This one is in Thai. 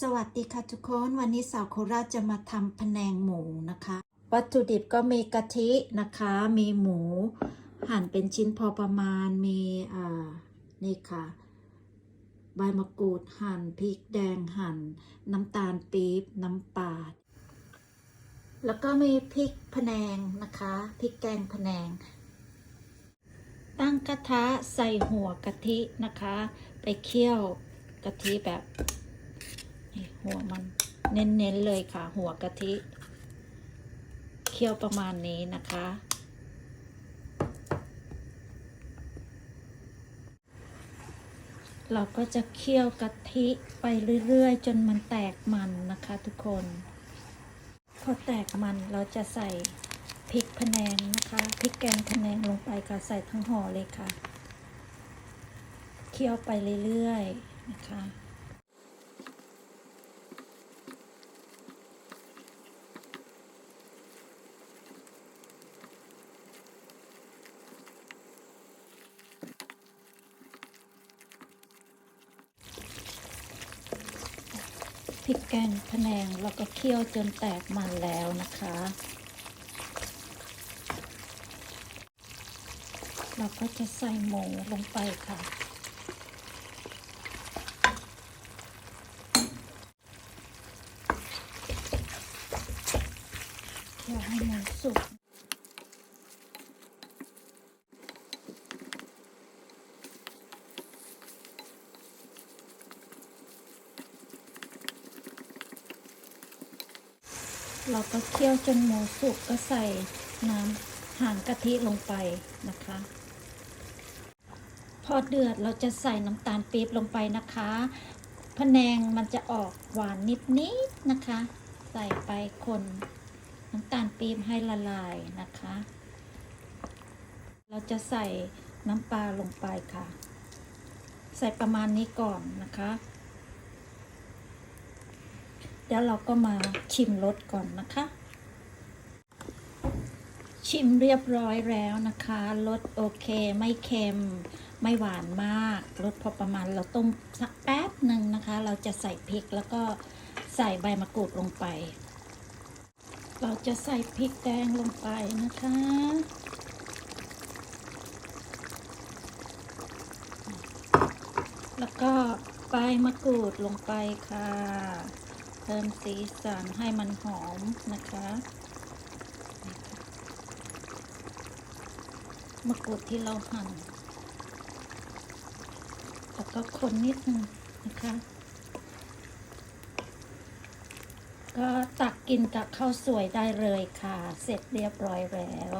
สวัสดีค่ะทุกคน วันนี้สาวโคราชจะมาทำพแนงหมูนะคะ วัตถุดิบก็มีกะทินะคะ มีหมู หั่นเป็นชิ้นพอประมาณมีอ่านี่ค่ะ ใบมะกรูดหั่นพริกแดงหั่น น้ำตาลปี๊บน้ำปลาแล้วก็มีพริกพแนงนะคะพริกแกงพแนง ตั้งกระทะใส่หัวกะทินะคะ ไปเคี่ยวกะทิแบบ หัวมันเน้นๆเลยค่ะ หัวกะทิ เคี่ยวประมาณนี้นะคะ เราก็จะเคี่ยวกะทิไปเรื่อยๆ จนมันแตกมันนะคะทุกคน พอแตกมันเราจะใส่พริกพะแนงนะคะพริกแกงพะแนงลงไปค่ะใส่ทั้งห่อเลยค่ะ เคี่ยวไปเรื่อยๆนะคะ พริกแกงพะแนงเราก็เคี่ยวจนแตกมันแล้วนะคะ เราก็จะใส่หมูลงไปค่ะ เคี่ยวให้มันสุก เราก็เคี่ยวจนหมูสุกก็ใส่น้ำห่างกะทิลงไปนะคะ พอเดือดเราจะใส่น้ำตาลปี๊บลงไปนะคะพะแนงมันจะออกหวานนิดๆนนะคะ ใส่ไปคนน้ำตาลปี๊บให้ละลายนะคะ เราจะใส่น้ำปลาลงไปค่ะ ใส่ประมาณนี้ก่อนนะคะ เดี๋ยวเราก็มาชิมรสก่อนนะคะ ชิมเรียบร้อยแล้วนะคะรสโอเคไม่เค็ม ไม่หวานมากรสพอประมาณเราต้มสักแป๊บหนึ่งนะคะ เราจะใส่พริกแล้วก็ใส่ใบมะกรูดลงไป เราจะใส่พริกแดงลงไปนะคะแล้วก็ใบมะกรูดลงไปค่ะ เพิ่มสีสันให้มันหอมนะคะ มะกรูดที่เราหั่น แล้วก็คนนิดนึงนะคะ ก็ตักกินกับข้าวสวยได้เลยค่ะ เสร็จเรียบร้อยแล้ว